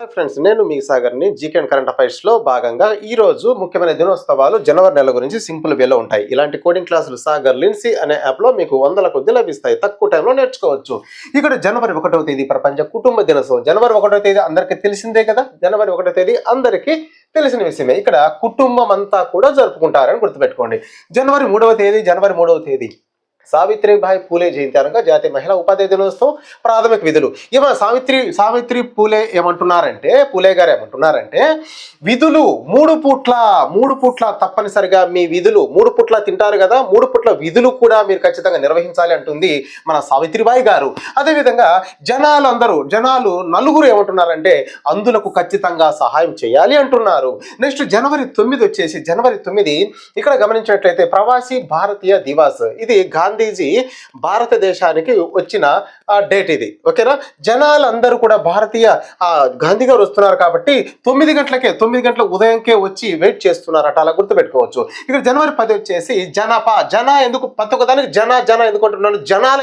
Friends నేను మీ సాగర్ని జీకే అండ్ కరెంట్ అఫైర్స్లో భాగంగా ఈ రోజు ముఖ్యమైన దినోత్సవాలు జనవరి నెల గురించి సింపుల్ వేలో ఉంటాయి. ఇలాంటి కోడింగ్ క్లాసులు సాగర్ లిన్సీ అనే యాప్లో మీకు వందల కొద్ది లభిస్తాయి. తక్కువ టైంలో నేర్చుకోవచ్చు. ఇక్కడ జనవరి ఒకటవ తేదీ ప్రపంచ కుటుంబ దినోత్సవం. జనవరి ఒకటవ తేదీ అందరికీ తెలిసిందే కదా? జనవరి ఒకటవ తేదీ అందరికీ తెలిసిన విషయమే. ఇక్కడ కుటుంబం అంతా కూడా జరుపుకుంటారని గుర్తుపెట్టుకోండి. జనవరి మూడవ తేదీ జనవరి మూడవ తేదీ. సావిత్రిబాయి పూలే జయంతి అనగా జాతీయ మహిళా ఉపాధ్యాయ దినోత్సవం ప్రాథమిక విధులు. ఏమో సావిత్రి సావిత్రి పూలే ఏమంటున్నారంటే పూలే గారు ఏమంటున్నారంటే విధులు మూడు పూట్ల మూడు పూట్ల తప్పనిసరిగా మీ విధులు మూడు పూట్ల తింటారు కదా మూడు పూట్ల విధులు కూడా మీరు ఖచ్చితంగా నిర్వహించాలి అంటుంది మన సావిత్రిబాయి గారు. అదేవిధంగా జనాలు అందరూ జనాలు నలుగురు ఏమంటున్నారంటే అందులకు ఖచ్చితంగా సహాయం చేయాలి అంటున్నారు. నెక్స్ట్ జనవరి తొమ్మిది వచ్చేసి జనవరి తొమ్మిది ఇక్కడ గమనించినట్లయితే ప్రవాసీ భారతీయ దివాస్. ఇది గాంధీ గాంధీజీ భారతదేశానికి వచ్చిన డేట్ ఇది. ఓకేనా? జనాలందరూ కూడా భారతీయ ఆ, గాంధీ గారు వస్తున్నారు కాబట్టి తొమ్మిది గంటలకే తొమ్మిది గంటల ఉదయంకే వచ్చి వెయిట్ చేస్తున్నారట. అలా గుర్తుపెట్టుకోవచ్చు. ఇక్కడ జనవరి పది వచ్చేసి జనప జన ఎందుకు ప్రతి దానికి జన జన ఎందుకు అంటున్నాను జనాల